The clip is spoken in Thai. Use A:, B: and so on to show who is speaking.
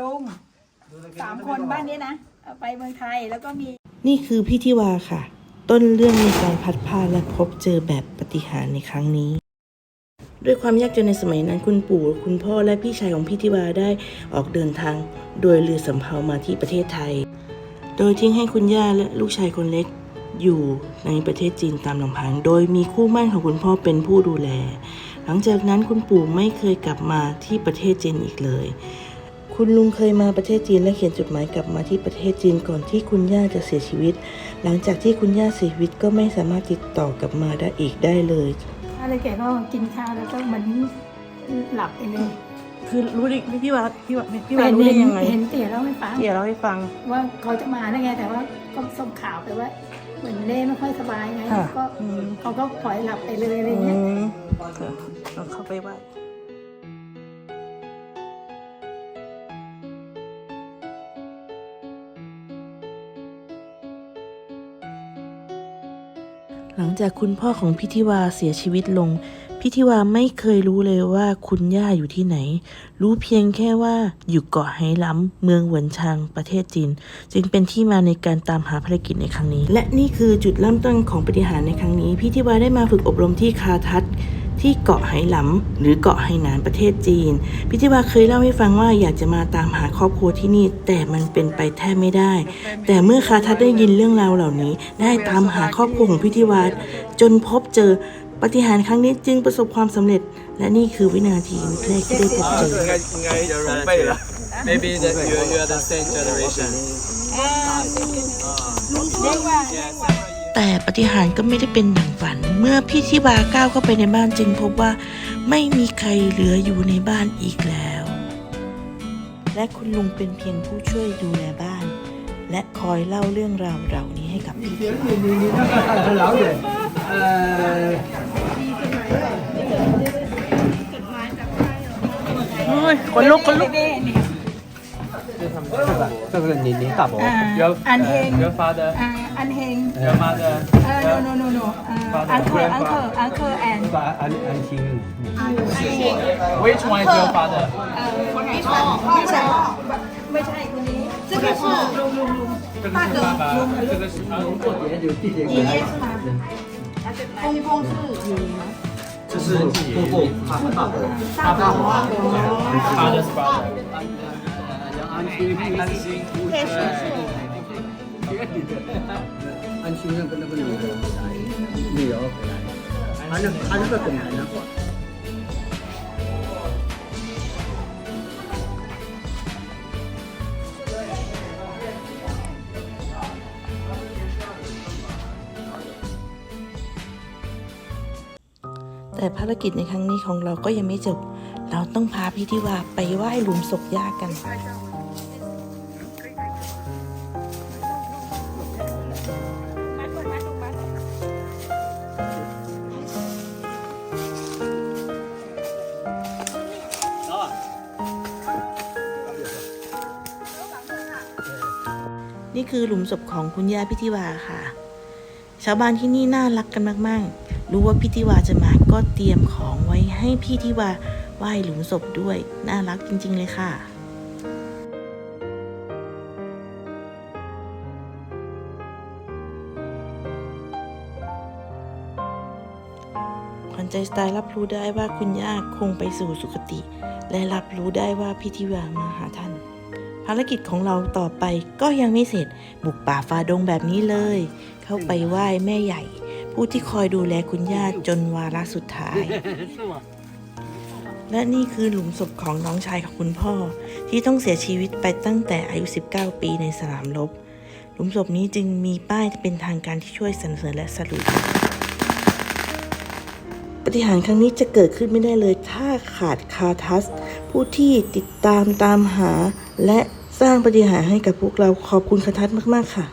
A: ลุงสามคนบ้านนี้นะเอาไปเมืองไทยแล้วก็มี
B: นี่คือพี่ทิวาค่ะ ต้นเรื่องในการพัดพาและพบเจอแบบปฏิหารย์ในครั้งนี้ ด้วยความยากจนในสมัยนั้นคุณปู่ คุณพ่อและพี่ชายของพี่ทิวาได้ออกเดินทาง โดยเรือสำเภามาที่ประเทศไทย โดยทิ้งให้คุณย่าและลูกชายคนเล็กอยู่ในประเทศจีนตามลำพัง โดยมีคู่หมั่นของคุณพ่อเป็นผู้ดูแล หลังจากนั้นคุณปู่ไม่เคยกลับมาที่ประเทศจีนอีกเลย คุณลุงเคยมาประเทศจีนและเขียนจดหมายกลับมาที่ประเทศจีนก่อนที่คุณย่าจะเสียชีวิต หลังจากที่คุณย่าเสียชีวิตก็ไม่สามารถติดต่อกลับมาได้อีกได้เลย
A: อะไรแกก็กินข้าวแล้วก็เหมือนหลับไปเลย
B: คือรู้ดิพี่ว่าพี่ว่าพี่
A: เห็นเห็นเตี๋ยเล่าให้ฟัง
B: เดี๋ยวเราให้ฟัง
A: ว่าเขาจะมาได้ไงแต่ว่าก็ส่งข่าวไปว่าเหมือนเล่ไม่ค่อยสบายไง
B: ค่ะ
A: ก็
B: อืม
A: เขาก็ปล่อยหลับไปเลยอะไร
B: อื
A: เงี้ย
B: มเราเข้าไปไหว่า หลังจากคุณพ่อของพิธิวาเสียชีวิตลง พิธิวาไม่เคยรู้เลยว่าคุณย่าอยู่ที่ไหน รู้เพียงแค่ว่าอยู่เกาะไหหลำเมืองเหวินชางประเทศจีน จึงเป็นที่มาในการตามหาภารกิจในครั้งนี้ และนี่คือจุดเริ่มต้นของปฏิหารในครั้งนี้ พิธิวาได้มาฝึกอบรมที่คาทัศที่เกาะไหหลำหรือเกาะไหหนานประเทศจีน พิธิวาเคยเล่าให้ฟังว่าอยากจะมาตามหาครอบครัวที่นี่ แต่มันเป็นไปแทบไม่ได้ แต่เมื่อคาทัศได้ยินเรื่องราวเหล่านี้ ได้ตามหาครอบครัวของพิธิวาจนพบเจอ ปฏิหารครั้งนี้จึงประสบความสำเร็จ และนี่คือวินาทีแรกที่ได้พบเจอ
C: Maybe you you're the same generation.
B: แต่ปฏิหารก็ไม่ได้เป็นดังฝัน เมื่อพี่ที่บาก้าวเข้าไปในบ้านจึงพบว่า ไม่มีใครเหลืออยู่ในบ้านอีกแล้ว และคุณลุงเป็นเพียงผู้ช่วยดูแลบ้าน และคอยเล่าเรื่องราวเหล่านี้ให้กับพี่ทิบา。
D: 你那个很很老远，呃，
B: โอ้ยคนลุกคนลุก
D: 这个你你大伯，
A: อ่า
C: Your
A: อันเฮง
C: your father,
A: อ่าอันเฮง
C: your mother.
A: เออ no no no no อังเคิลอังเคิลอังเคิลแอน
D: 把安安心，
C: Which one is your father?
A: ไม่ใช่ไม่ใช่คนนี้这个是ลุงลุงลุง
C: 这个是爸爸，这个是啊。
D: 过节有弟弟
A: 爷爷是吗 公公是爷爷吗？
D: 这是姑姑，他是大伯，
A: 大伯
C: Father's brother.
D: 安心
C: 安心。对。
D: 安心那个那个女的回来，女儿回来，他那他那个本来呢。
B: แต่ภารกิจในครั้งนี้ของเราก็ยังไม่จบ เราต้องพาพี่ทิวาไปไหว้หลุมศพยากัน นี่คือหลุมศพของคุณย่าพิธิวาค่ะ ชาวบ้านที่นี่น่ารักกันมาก ๆ รู้ว่าพี่ทิวาจะมา ก็เตรียมของไว้ให้พี่ทิวาไหว้หลุมศพด้วย น่ารักจริง ๆ เลยค่ะขวัญใจสไตล์รับรู้ได้ว่าคุณย่าคงไปสู่สุคติ และรับรู้ได้ว่าพี่ทิวามาหาท่าน ภารกิจของเราต่อไปก็ยังไม่เสร็จ บุกป่าฟ้าดงแบบนี้เลย เข้าไปไหว้แม่ใหญ่ ผู้ที่คอยดูแลคุณย่าจนวาระสุดท้าย และนี่คือหลุมศพของน้องชายของคุณพ่อ ที่ต้องเสียชีวิตไปตั้งแต่อายุ 19 ปีในสนามรบหลุมศพนี้จึงมีป้ายเป็นทางการที่ช่วยสรรเสริญและสรุปปฏิหารครั้งนี้จะเกิดขึ้นไม่ได้เลยถ้าขาดคาทัส ผู้ที่ติดตามตามหา และสร้างปฏิหารให้กับพวกเราขอบคุณคาทัสมาก ๆ ค่ะ